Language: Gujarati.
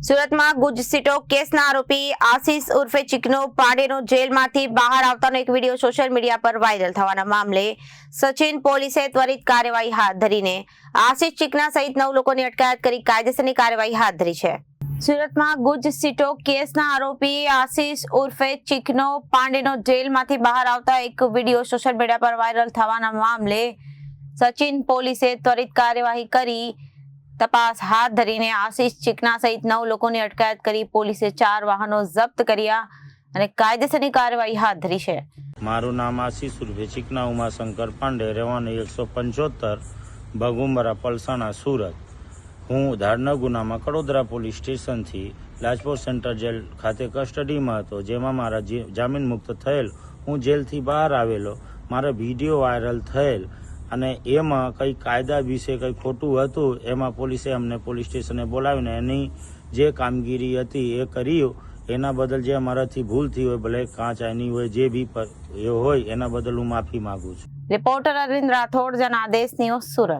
સુરતમાં ગુજસીટો કેસના આરોપી આશીષ ઉર્ફે ચિકનો પાંડેનો જેલમાંથી બહાર આવતાનો એક વીડિયો સોશિયલ મીડિયા પર વાયરલ થવાના મામલે સચિન પોલીસે ત્વરિત કાર્યવાહી હાથ ધરીને આશીષ ચિકના સહિત નવ લોકોની અટકાયત કરી કાયદેસરની કાર્યવાહી હાથ ધરી છે. સુરતમાં ગુજ સીટો કેસના આરોપી આશીષ ઉર્ફે ચિકનો પાંડેનો જેલમાંથી બહાર આવતા એક વીડિયો સોશિયલ મીડિયા પર વાયરલ થવાના મામલે સચિન પોલીસે ત્વરિત કાર્યવાહી કરી તપાસ હાથ ધરીને આશીષ ચિકના સહિત નવ લોકોની અટકાયત કરી પોલીસે ચાર વાહનો જપ્ત કર્યા અને કાયદેસરની કાર્યવાહી હાથ ધરી છે. મારું નામ આશીષ ઉર્ફે ચિકના ઉમાશંકર પાંડે, રહેવાનું એકસો પંચોતેર ભગુંબરા, પલસાણા, સુરત. હું ધારના ગુનામાં કડોદરા પોલીસ સ્ટેશનથી લાજપોર સેન્ટર જેલ ખાતે કસ્ટડીમાં હતો, જેમાં મારા જામીન મુક્ત થયેલ, હું જેલથી બહાર આવેલો, મારા વીડિયો વાયરલ થયેલ અને એમાં કંઈ કાયદા વિશે કંઈ ખોટું હતું, એમાં પોલીસે અમને પોલીસ સ્ટેશને બોલાવીને એની જે કામગીરી હતી એ કર્યું એના બદલ જે અમારાથી ભૂલ થઈ હોય, ભલે કાચ આની હોય, જે બી એ હોય, એના બદલ હું માફી માંગુ છું. Reporter Arvind Rathod, Janadesh news Surat.